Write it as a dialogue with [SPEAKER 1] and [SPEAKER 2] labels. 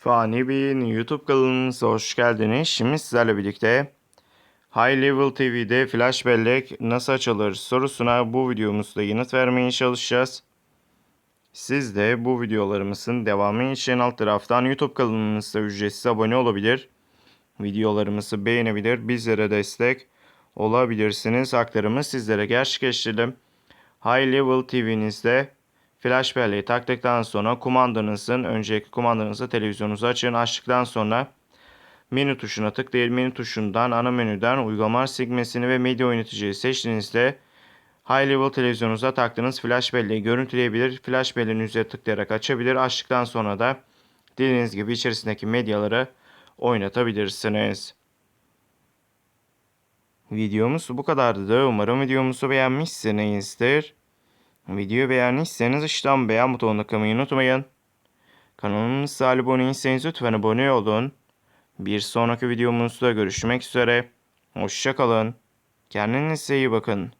[SPEAKER 1] Fani Bey'in YouTube kanalımıza hoş geldiniz. Şimdi sizlerle birlikte High Level TV'de flash bellek nasıl açılır sorusuna bu videomuzda yanıt vermeye çalışacağız. Siz de bu videolarımızın devamı için alt taraftan YouTube kanalımıza ücretsiz abone olabilir. Videolarımızı beğenebilir, bizlere destek olabilirsiniz. Aktarımı sizlere gerçekleştirdim. High Level TV'nizde flash belleği taktıktan sonra kumandanızın önceki kumandanızı televizyonunuzu açın. Açtıktan sonra menü tuşuna tıklayın. Menü tuşundan ana menüden uygulamalar sekmesini ve medya yöneticiyi seçtiğinizde High Level televizyonunuza taktığınız flash belleği görüntüleyebilir. Flash belleğin üzerine tıklayarak açabilir. Açtıktan sonra da dilediğiniz gibi içerisindeki medyaları oynatabilirsiniz. Videomuz bu kadardı. Umarım videomuzu beğenmişsinizdir. Videoyu beğendiyseniz işten beğen butonuna tıklamayı unutmayın. Kanalımıza abone değilseniz lütfen abone olun. Bir sonraki videomuzda görüşmek üzere. Hoşçakalın. Kendinize iyi bakın.